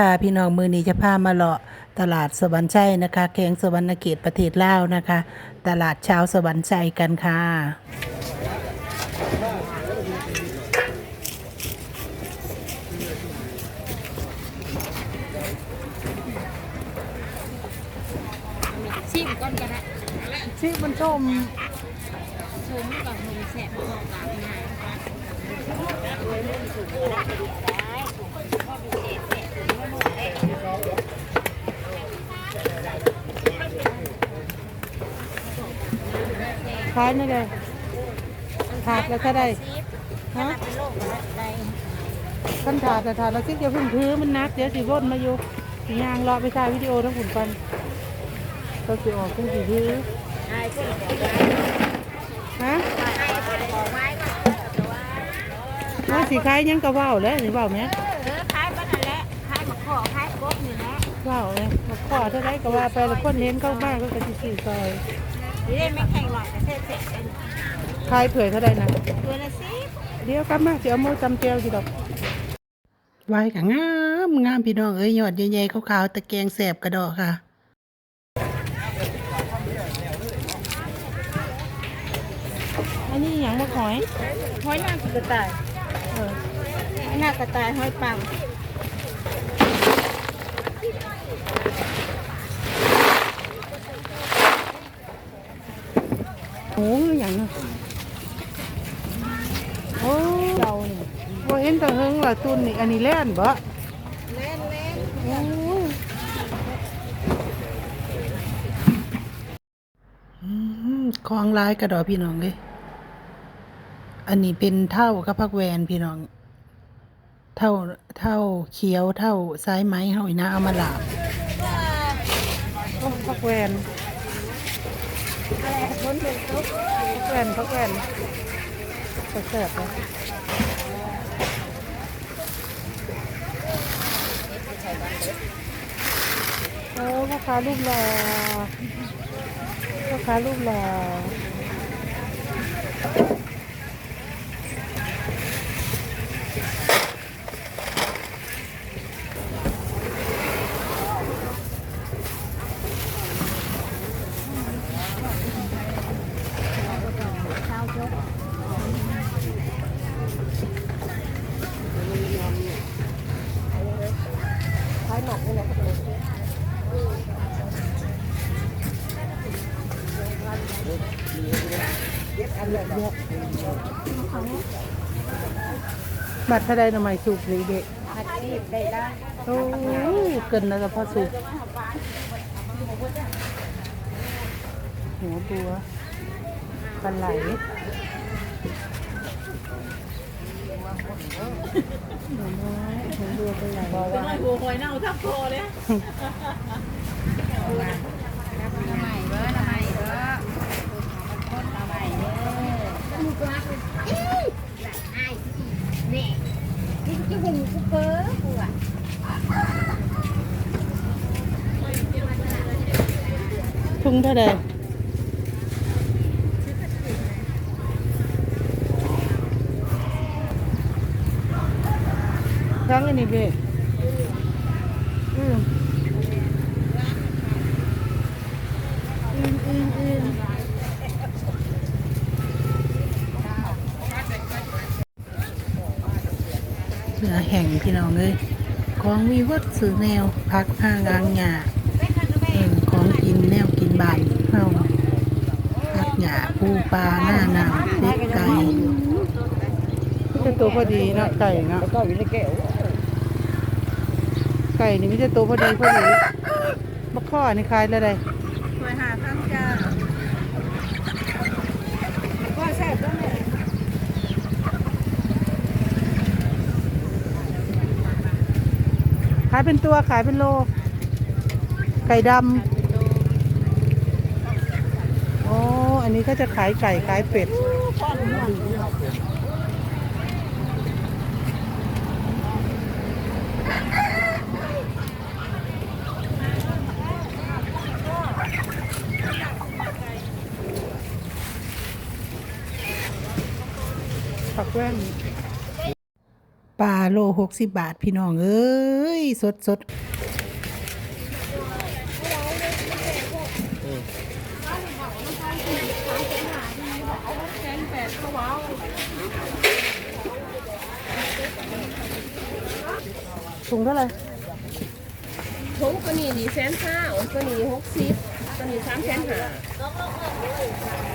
ค่ะพี่น้องมือนี้จะพามาเลาะตลาดสวรรค์ชัยนะคะแขวงสวรรณเขตประเทศลาวนะคะ ตลาดเช้าสวรรค์ชัยกันค่ะชิมก่อนก็ได้ชิมันชมชมก่อนมันแสบมากหลายง่าย ขายนี่เลยถาดแล้วก็ได้ฮะเป็นโรคอะไรขั้นถาดแต่ถาดแล้วซิเดี๋ยวเพิ่งถือมันนักเดี๋ยวสิวนมาอยู่สิยางรอไปถ่ายวิดีโอทั้งหุ่นกันก็สิออกเพิ่งสิถือไอ้คนบอกไว้ฮะไอ้คนบอกไว้ก็แต่ว่าว่าสิขายหยังก็เว้าแล้วนี่เว้าไหมเออขายบ้านนั่นแหละขายมะขอขายกบ นี่แหละเว้าเลยมาขอเท่าไรก็ว่าไปแล้วคนเห็นเข้าบ้านก็กระสิซื้อซอยนี่ได้ไม่แข่งหรอกแต่เสร็จเสร็จขายเผื่อเท่าไรนะตัวละสิเดี๋ยวกลับมาสิเอาหมูจำเจียวสิดอกไว้ก็งามงามพี่น้องเอ้ยยอดใหญ่ๆขาวๆตะแกงแสบกระดอกค่ะอันนี้อย่างมะหอยห้อยหน้ากระต่ายเออห้อยหน้ากระต่ายห้อยปัง โอ้ยอย่างนั้นโอ้เราเนี่ยบ่เห็นแตะเฮงละตุนนี่อันนี้แล่นบ่เล่นเล่นโอ้ยอืมของร้ายกระดอกพี่น้องเลยอันนี้เป็นเท่ากับพักแวนพี่น้อง เท่าเท่าเขียวเท่าซ้ายไม้เฮาอีนะเอามาหลาบโอ้พักแวน อะไรคนเป็นตุ๊ก พักแวนพักแวนเสบเลยโอ้พ่อค้ารูปหล่อพ่อค้ารูปหล่อ ชาวจก บัตรเท่าใดหน่อไม้สุกนี่เด็กผัดชีพได้ละโอ้ยเกินนะแต่พอสุกหัวบัวปลาไหลหัวน้อยหัวบัวปลาไหลน้อยบัวหอยเน่าทับคอเลยน้ำใหม่เบ้อน้ำใหม่เบ้อคนน้ำใหม่เด้อมึงก็ฮักเลยเอ้ กินกินหุ่นกูเบ้อกูอะ ทุ่งเท่าใดครั้งอันนี้เบ้อืมอืมอืมอืมเนื้อแห้ง พี่น้องเลยของมีวัดสื่อแนวพักผ้างางหยาของกินแนวกินบานเฮาพักหยาปูปลาหน้าหนาวเป็ดไก่จะตัวพอดีนะไก่เนาะก็อยู่ในแก้วไก่นี่ไมแต่จะตัวพอดีพอดีมะข้อนี่ขายแล้วไดหอยหาข้งจ้าก็แซ่บแล้วเนี่ย ขายเป็นตัวขายเป็นโล ไก่ดำอ๋อ อันนี้ก็จะขายไก่ขายเป็ด ผักแว่น ปลาโลหกสิบบาทพี่น้องเอ้ย สดสดถุงเท่าไหร่ถุงตัวนี้นี่แสนห้าตัวนี้หกสิบตัวนี้สามแสนห้า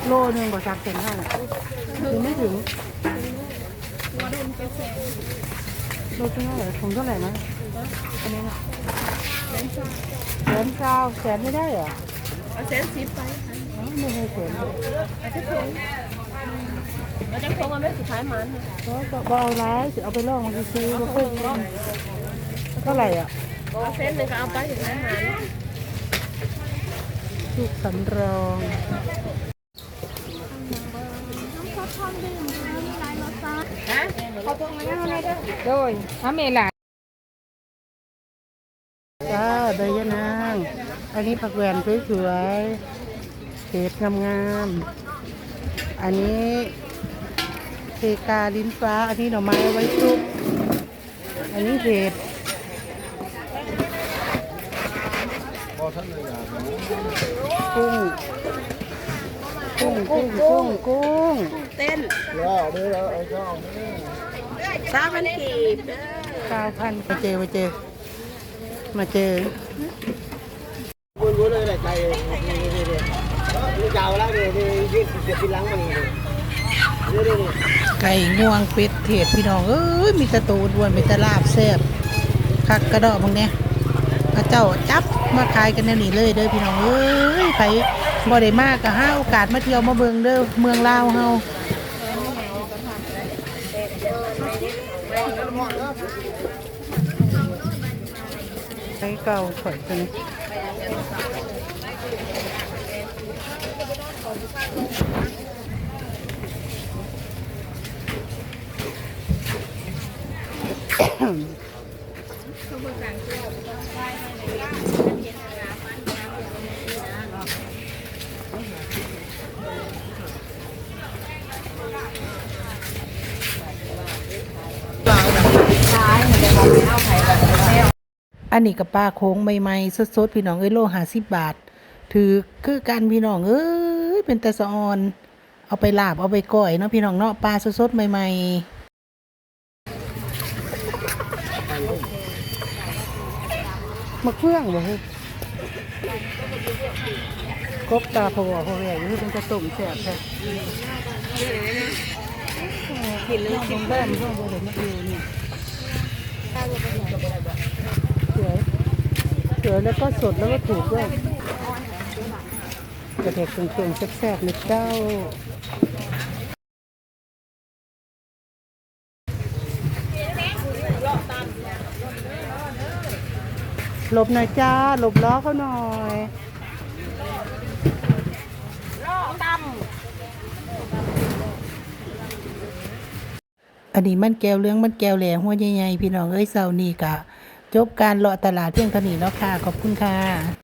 โลหนึ่งกว่าจากเต็งห้าถึงไม่ถึง ตัวดุนเป็นแสน โลเท่าไหร่ถุงเท่าไหร่นะอันนี้นะแสนสามแสนเก้าแสนไม่ได้เหรอเอาแสนสิบไปอ๋อไม่ให้แสนเอาจะถุงเอาจะถุงเอาไม่สุดท้ายมันก็ก็บ่เอาร้ายสิเอาไปลองมันซื้อแล้วค่อยเท่าไหร่อะเอาเส้นหนึ่งก็เอาไปสุดท้ายมันลูกสำรองฮะ โดยเอาเมล่ะจ้าเดยยะนาง อันนี้ผักแหวนสวยๆเห็ดงามๆอันนี้เพกาลิ้นฟ้า อันนี้หน่อไม้ไว้ซุปอันนี้เห็ดกุ้ง กุ้งกุ้งกุ้งกุ้งเต้นสามพันกีบเด้อเก้าพันมาเจอมาเจอมาเจอ buôn buôn đây là cày đi đi đi đi chào lá đi đi đi đi đi lắng mà đi đi đi đi ไก่งวงเป็ดเทศพี่น้องเอ้ยมีตะตูดวนมีตะลาบแซ่บคักกระดอกบางเนี้ย พระเจ้าจับมาขายกันแนวนี้เลยเด้อพี่น้องเอ้ยไผบ่ได้มากก็หาโอกาสมาเที่ยวมาเบิงเด้อเมืองลาวเฮาไก่เก่าข่อยตัวนี้อั อันนี้กับปลาโค้งใหม่ๆสดๆพี่น้องเอ้ยโลหาสิบบาท ถือคือกันพี่น้องเอ้ยเป็นแต่สะออน เอาไปลาบเอาไปก้อยเนาะพี่น้องเนาะปลาสดๆใหม่ ๆ มะเฟื่องบ่เฮ้ยกบตาพอพอแหวกอยู่เป็นกระตุ่มแสบแท้กินเลยกินแป้งช่วงบ่เห็นมะเฟืองนี่สวยสวยแล้วก็สดแล้วก็ถูกด้วยกระเด็กเครื่องๆแซ่บๆเลยเจ้า หลบหน่อยจ้า หลบล้อเขาหน่อยอันนี้มันแก้วเรื่องมันแก้วแหล่หัวใหญ่ๆพี่น้องเอ้ยเสาร์นี้กะ จบการเลาะตลาดเที่ยงเท่านี้แล้วค่ะ ขอบคุณค่ะ